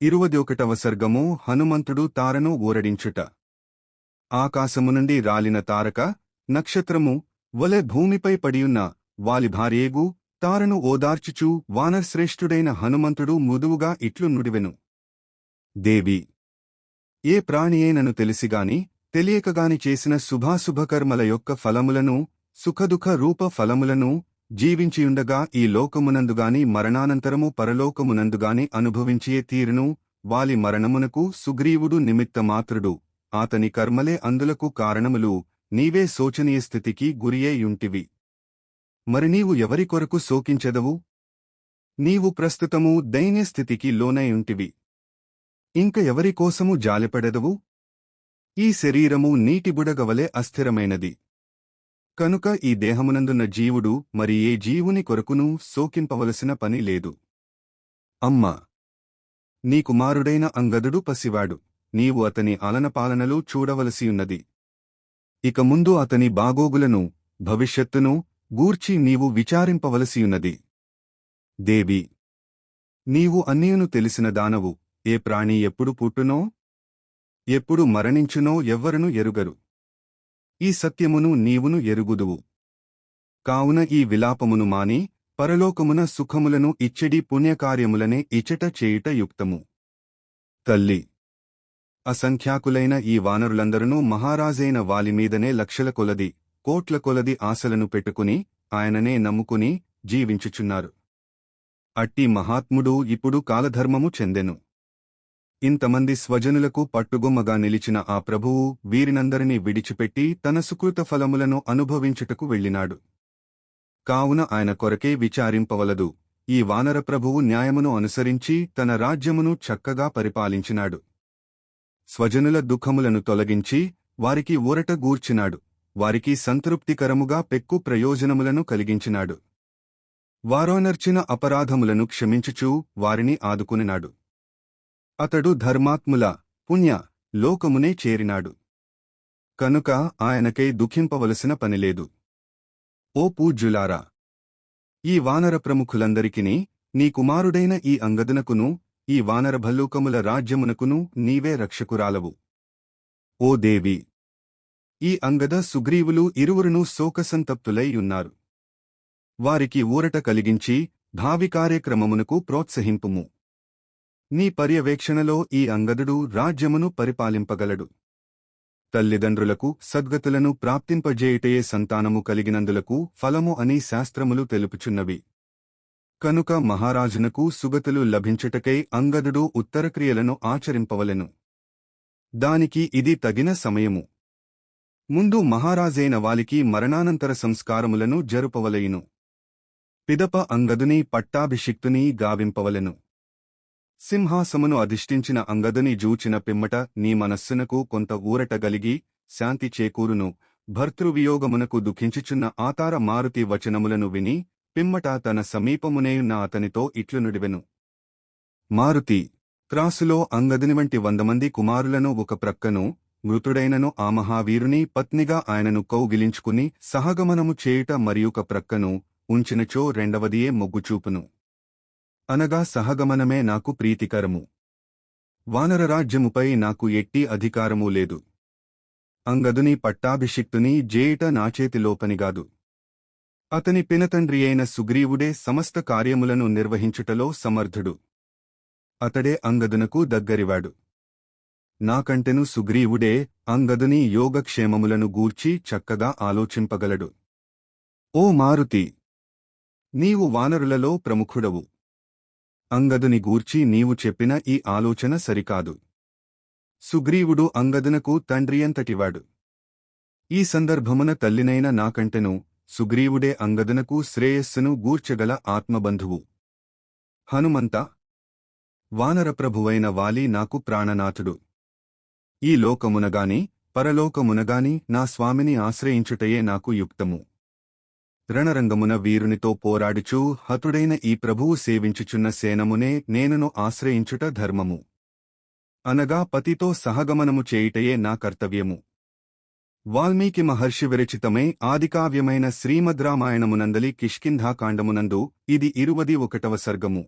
ఇరువది ఒకటవ సర్గము హనుమంతుడు తారను ఊరడించుట ఆకాశము నుండి రాలిన తారక నక్షత్రము వలె భూమిపై పడియున్న వాలి భార్యేగు తారను ఓదార్చుచూ వానర్శ్రేష్ఠుడైన హనుమంతుడు మృదువుగా ఇట్లు నుడివెను. దేవి! ఏ ప్రాణియేనను తెలిసిగాని తెలియకగాని చేసిన శుభాశుభకర్మల యొక్క ఫలములను సుఖదుఖ రూప ఫలములను జీవించియుండగా ఈ లోకమునందుగాని మరణానంతరము పరలోకమునందుగాని అనుభవించియే తీరును వాలి మరణమునకు సుగ్రీవుడు నిమిత్తమాత్రుడు. ఆతని కర్మలే అందులకు కారణములు నీవే శోచనీయ స్థితికి గురియేయుంటివి మరి నీవు ఎవరి కొరకు శోకించెదవు? నీవు ప్రస్తుతము దైన్యస్థితికి లోనైయుంటివి ఇంక ఎవరి కోసము జాలిపడెదవు? ఈ శరీరము నీటిబుడగవలే అస్థిరమైనది. కనుక ఈ దేహమునందున్న జీవుడు మరి ఏ జీవుని కొరకునూ సోకింపవలసిన పని లేదు. అమ్మా! నీ కుమారుడైన అంగదుడు పసివాడు. నీవు అతని అలనపాలనలు చూడవలసియున్నది. ఇక ముందు అతని బాగోగులను భవిష్యత్తును గూర్చి నీవు విచారింపవలసియున్నది. దేవి! నీవు అన్నియును తెలిసిన దానవు. ఏ ప్రాణి ఎప్పుడు పుట్టునో ఎప్పుడు మరణించునో ఎవ్వరును ఎరుగరు. ఈ సత్యమును నీవును ఎరుగుదువు. కావున ఈ విలాపమును మాని పరలోకమున సుఖములను ఇచ్చడి పుణ్యకార్యములనే ఇచ్చట చేయుట యుక్తము. తల్లి! అసంఖ్యాకులైన ఈ వానరులందరూ మహారాజైన వాలిమీదనే లక్షల కొలది కోట్ల కొలది ఆశలను పెట్టుకుని ఆయననే నమ్ముకుని జీవించుచున్నారు. అట్టి మహాత్ముడు ఇప్పుడు కాలధర్మము చెందెను. ఇంతమంది స్వజనులకు పట్టుగొమ్మగా నిలిచిన ఆ ప్రభువు వీరినందరినీ విడిచిపెట్టి తన సుకృత ఫలములను అనుభవించుటకు వెళ్ళినాడు. కావున ఆయన కొరకే విచారింపవలదు. ఈ వానర ప్రభువు న్యాయమును అనుసరించి తన రాజ్యమును చక్కగా పరిపాలించినాడు. స్వజనుల దుఃఖములను తొలగించి వారికి ఊరట గూర్చినాడు. వారికి సంతృప్తికరముగా పెక్కు ప్రయోజనములను కలిగించినాడు. వారోనర్చిన అపరాధములను క్షమించుచూ వారిని ఆదుకునినాడు. అతడు ధర్మాత్ముల పుణ్య లోకమునే చేరినాడు. కనుక ఆయనకై దుఃఖింపవలసిన పనిలేదు. ఓ పూజ్యులారా! ఈ వానర ప్రముఖులందరికిని నీ కుమారుడైన ఈ అంగదునకును ఈ వానర భల్లూకముల రాజ్యమునకును నీవే రక్షకురాలవు. ఓ దేవి! ఈ అంగద సుగ్రీవులు ఇరువురును శోకసంతప్తులై ఉన్నారు. వారికి ఊరట కలిగించి భావి కార్యక్రమమునకు ప్రోత్సహింపుము. నీ పర్యవేక్షణలో ఈ అంగదుడు రాజ్యమును పరిపాలింపగలడు. తల్లిదండ్రులకు సద్గతులను ప్రాప్తింపజేయుటయే సంతానము కలిగినందులకు ఫలము అని శాస్త్రములు తెలుపుచున్నవి. కనుక మహారాజునకు సుగతులు లభించుటకై అంగదుడు ఉత్తరక్రియలను ఆచరింపవలెను. దానికి ఇది తగిన సమయము. ముందు మహారాజైన వాలికి మరణానంతర సంస్కారములను జరుపవలయును. పిదప అంగదుని పట్టాభిషిక్తుని గావింపవలెను. సింహాసమును అధిష్ఠించిన అంగదని జూచిన పిమ్మట నీ మనస్సునకు కొంత ఊరట గలిగి శాంతి చేకూరును. భర్తృవియోగమునకు దుఃఖించుచున్న ఆతార మారుతి వచనములను విని పిమ్మట తన సమీపమునేయున్న అతనితో ఇట్లు నుడివెను. మారుతి త్రాసులో అంగదిని వంటి వందమంది కుమారులను ఒక ప్రక్కను మృతుడైనను ఆ మహావీరుని పత్నిగా ఆయనను కౌగిలించుకుని సహగమనము చేయుట మరియొక ప్రక్కను ఉంచినచో రెండవదియే మొగ్గుచూపును. అనగా సహగమనమే నాకు ప్రీతికరము. వానరరాజ్యముపై నాకు ఎట్టి అధికారమూ లేదు. అంగదుని పట్టాభిషిక్తుని జేయుట నాచేతిలోపనిగాదు అతని పినతండ్రి అయిన సుగ్రీవుడే సమస్త కార్యములను నిర్వహించుటలో సమర్థుడు. అతడే అంగదునకు దగ్గరివాడు. నాకంటెను సుగ్రీవుడే అంగదుని యోగక్షేమములను గూర్చి చక్కగా ఆలోచింపగలడు. ఓ మారుతి! నీవు వానరులలో ప్రముఖుడవు. అంగదుని గూర్చి నీవు చెప్పిన ఈ ఆలోచన సరికాదు. సుగ్రీవుడు అంగదునకు తండ్రియంతటివాడు. ఈ సందర్భమున తల్లినైన నాకంటెను సుగ్రీవుడే అంగదునకు శ్రేయస్సును గూర్చగల ఆత్మబంధువు. హనుమంత వానరప్రభువైన వాలి నాకు ప్రాణనాథుడు. ఈ లోకమునగాని పరలోకమునగాని నా స్వామిని ఆశ్రయించుటయే నాకు యుక్తము. రణరంగమున వీరునితో పోరాడుచూ హతుడైన ఈ ప్రభువు సేవించుచున్న సేనమునే నేనును ఆశ్రయించుట ధర్మము. అనగా పతితో సహగమనము చేయుటయే నా కర్తవ్యము. వాల్మీకి మహర్షి విరచితమై ఆదికావ్యమైన శ్రీమద్రామాయణమునందలి కిష్కింధాకాండమునందు ఇది ఇరువది ఒకటవ సర్గము.